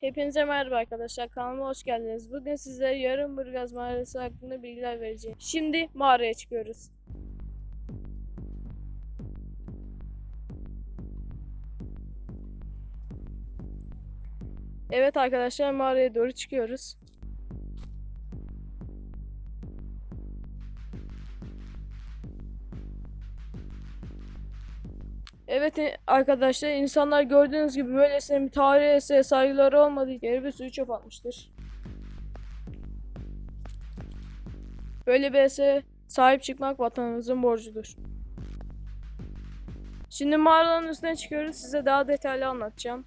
Hepinize merhaba arkadaşlar. Kanalıma hoş geldiniz. Bugün size Yarımburgaz Mağarası hakkında bilgiler vereceğim. Şimdi mağaraya çıkıyoruz. Evet arkadaşlar mağaraya doğru çıkıyoruz. Evet e, arkadaşlar insanlar gördüğünüz gibi böylesine bir tarihi esere saygıları olmadığı yere bir suyu çöp atmıştır. Böyle bir esere sahip çıkmak vatanımızın borcudur. Şimdi mağaranın üstüne çıkıyoruz. Size daha detaylı anlatacağım.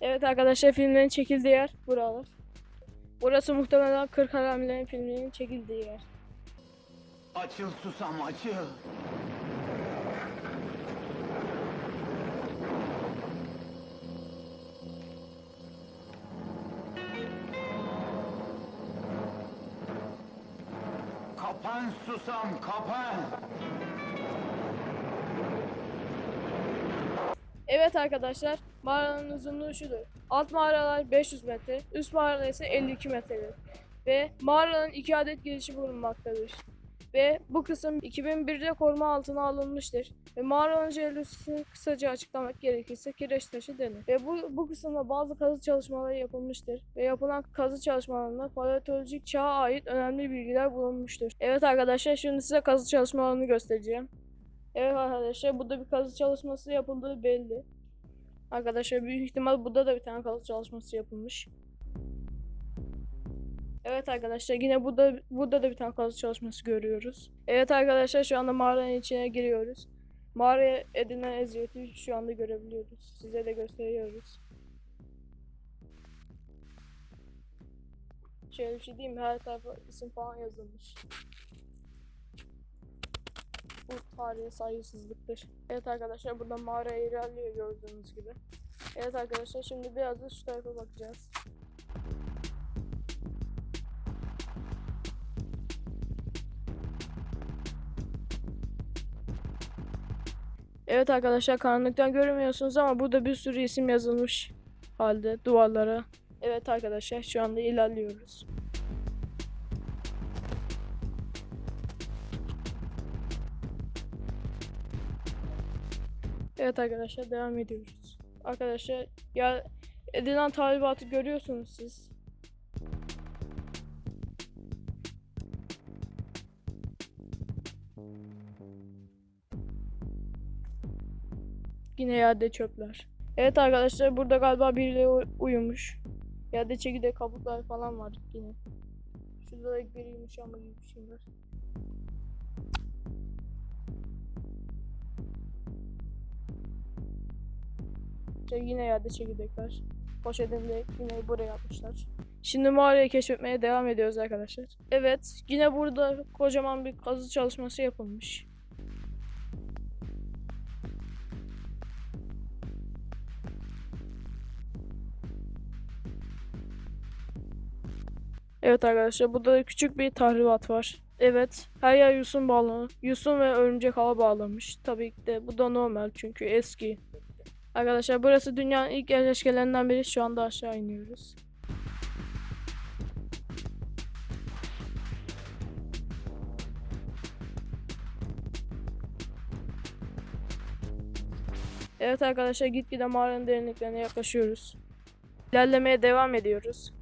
Evet arkadaşlar filmlerin çekildiği yer buralar. Burası muhtemelen 40 Haramilerin filmlerinin çekildiği yer. Açıl susam açıl. Kapan susam kapan. Evet arkadaşlar mağaranın uzunluğu şudur. Alt mağaralar 500 metre, üst mağaralar ise 52 metredir. Ve mağaranın iki adet girişi bulunmaktadır. Ve bu kısım 2001'de koruma altına alınmıştır. Ve mağaranın jeolojisini kısaca açıklamak gerekirse kireç taşı denir. Ve bu, bu kısımda bazı kazı çalışmaları yapılmıştır. Ve yapılan kazı çalışmalarında paleontolojik çağa ait önemli bilgiler bulunmuştur. Evet arkadaşlar şimdi size kazı çalışmalarını göstereceğim. Evet arkadaşlar burada bir kazı çalışması yapıldığı belli. Arkadaşlar büyük ihtimal burada da bir tane kazı çalışması yapılmış. Evet arkadaşlar yine burada burada da bir tane kazı çalışması görüyoruz. Evet arkadaşlar şu anda mağaranın içine giriyoruz. Mağaraya edilen eziyeti şu anda görebiliyoruz. Size de gösteriyoruz. Şöyle bir şey diyeyim? Her tarafa isim falan yazılmış. Bu tarihe saygısızlıktır. Evet arkadaşlar burada mağara ilerliyor gördüğünüz gibi. Evet arkadaşlar şimdi biraz da şu tarafa bakacağız. Evet arkadaşlar karanlıktan göremiyorsunuz ama burada bir sürü isim yazılmış halde duvarlara. Evet arkadaşlar şu anda ilerliyoruz. Evet arkadaşlar devam ediyoruz. Arkadaşlar ya edilen talimatı görüyorsunuz siz. Yine yerde çöpler. Evet arkadaşlar burada galiba birileri uyumuş. Yerde çekirdek kabuklar falan var yine. Şurada da biri uyumuş ama gibi bir şey var. İşte yine yerde çekirdekler. Poşetini de yine buraya atmışlar. Şimdi mağarayı keşfetmeye devam ediyoruz arkadaşlar. Evet, yine burada kocaman bir kazı çalışması yapılmış. Evet arkadaşlar burada da küçük bir tahribat var. Evet her yer yosun bağlı. Yosun ve örümcek ağı bağlamış. Tabii ki de bu da normal çünkü eski. Arkadaşlar burası dünyanın ilk yerleşkelerinden biri. Şu anda aşağı iniyoruz. Evet arkadaşlar gitgide mağaranın derinliklerine yaklaşıyoruz. İlerlemeye devam ediyoruz.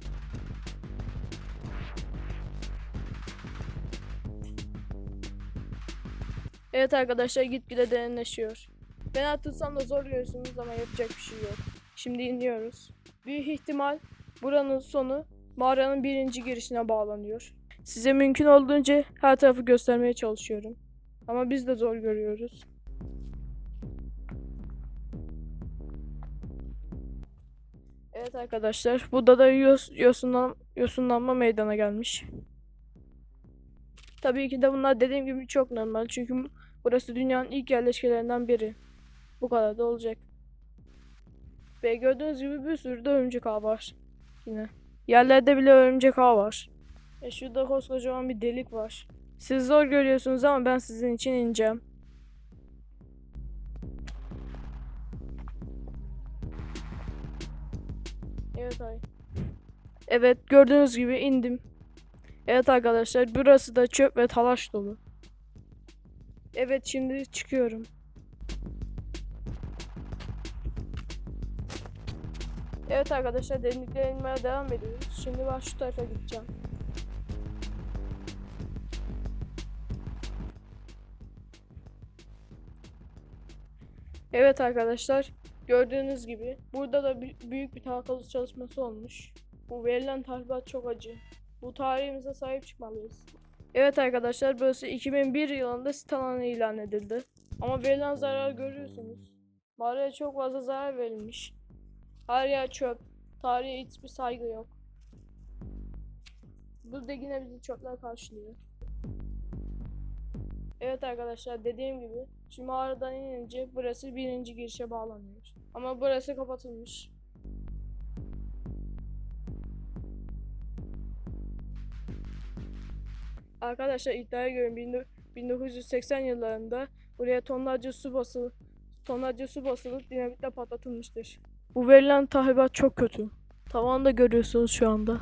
Evet arkadaşlar gitgide derinleşiyor. Ben tutsam da zor görürsünüz ama yapacak bir şey yok. Şimdi iniyoruz. Büyük ihtimal buranın sonu mağaranın birinci girişine bağlanıyor. Size mümkün olduğunca her tarafı göstermeye çalışıyorum. Ama biz de zor görüyoruz. Evet arkadaşlar, burada da yos, yosunlan, yosunlanma meydana gelmiş. Tabii ki de bunlar dediğim gibi çok normal çünkü burası dünyanın ilk yerleşkelerinden biri. Bu kadar da olacak. Ve gördüğünüz gibi bir sürü de örümcek ağı var. yine. Yerlerde bile örümcek ağ var. E şurada koskocaman bir delik var. Siz zor görüyorsunuz ama ben sizin için ineceğim. Evet ay. Evet gördüğünüz gibi indim. Evet arkadaşlar burası da çöp ve talaş dolu. Evet şimdi çıkıyorum. Evet arkadaşlar derinliklere inmeye devam ediyoruz. Şimdi ben şu tarafa gideceğim. Evet arkadaşlar gördüğünüz gibi burada da bü- büyük bir takalız çalışması olmuş. Bu verilen tahribat çok acı. Bu tarihimize sahip çıkmalıyız. Evet arkadaşlar burası 2001 yılında sit alanı ilan edildi. Ama verilen zarar görüyorsunuz. Mağaraya çok fazla zarar verilmiş. Her yer çöp. Tarihe hiçbir saygı yok. Burada yine bizi çöpler karşılıyor. Evet arkadaşlar dediğim gibi şu mağaradan inince burası birinci girişe bağlanıyor. Ama burası kapatılmış. Arkadaşlar iddiaya göre 19- 1980 yıllarında buraya tonlarca su basılıp tonlarca su basılıp dinamitle patlatılmıştır. Bu verilen tahribat çok kötü. Tavanı da görüyorsunuz şu anda.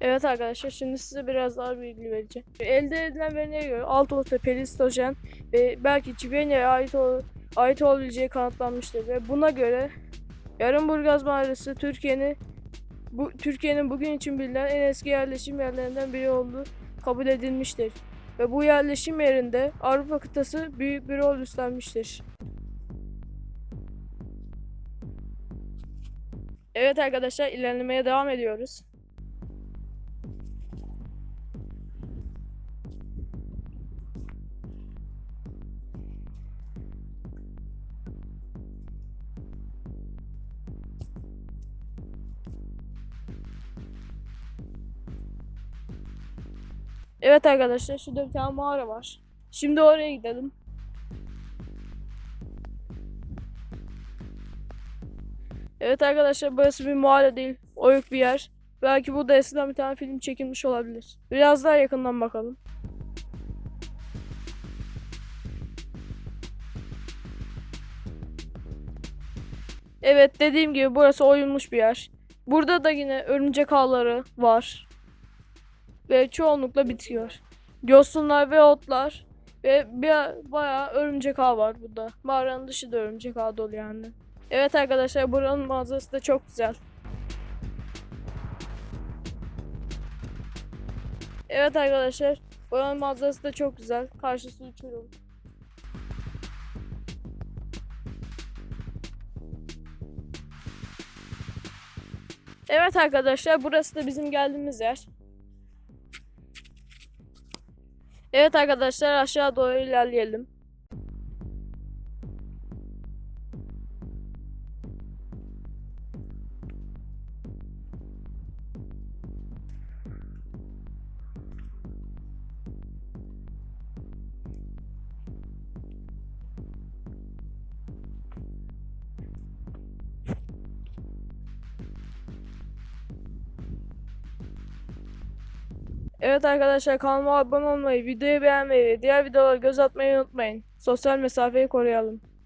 Evet arkadaşlar şimdi size biraz daha bilgi vereceğim. Elde edilen verilere göre Altıorta Peristojen ve belki Çibenya'ya ait, ol- ait olabileceği kanıtlanmıştır ve buna göre Yarımburgaz Mağarası Türkiye'nin bu Türkiye'nin bugün için bilinen en eski yerleşim yerlerinden biri olduğu kabul edilmiştir. Ve bu yerleşim yerinde Avrupa kıtası büyük bir rol üstlenmiştir. Evet arkadaşlar ilerlemeye devam ediyoruz. Evet arkadaşlar şurada bir tane mağara var. Şimdi oraya gidelim. Evet arkadaşlar burası bir mağara değil. Oyuk bir yer. Belki burada eskiden bir tane film çekilmiş olabilir. Biraz daha yakından bakalım. Evet dediğim gibi burası oyulmuş bir yer. Burada da yine örümcek ağları var ve çoğunlukla bitiyor. Yosunlar ve otlar ve bir bayağı örümcek ağ var burada. Mağaranın dışı da örümcek ağ dolu yani. Evet arkadaşlar buranın manzarası da çok güzel. Evet arkadaşlar buranın manzarası da çok güzel. Karşısı uçurum. Evet arkadaşlar burası da bizim geldiğimiz yer. Evet arkadaşlar aşağı doğru ilerleyelim. Evet arkadaşlar kanalıma abone olmayı, videoyu beğenmeyi ve diğer videolara göz atmayı unutmayın. Sosyal mesafeyi koruyalım.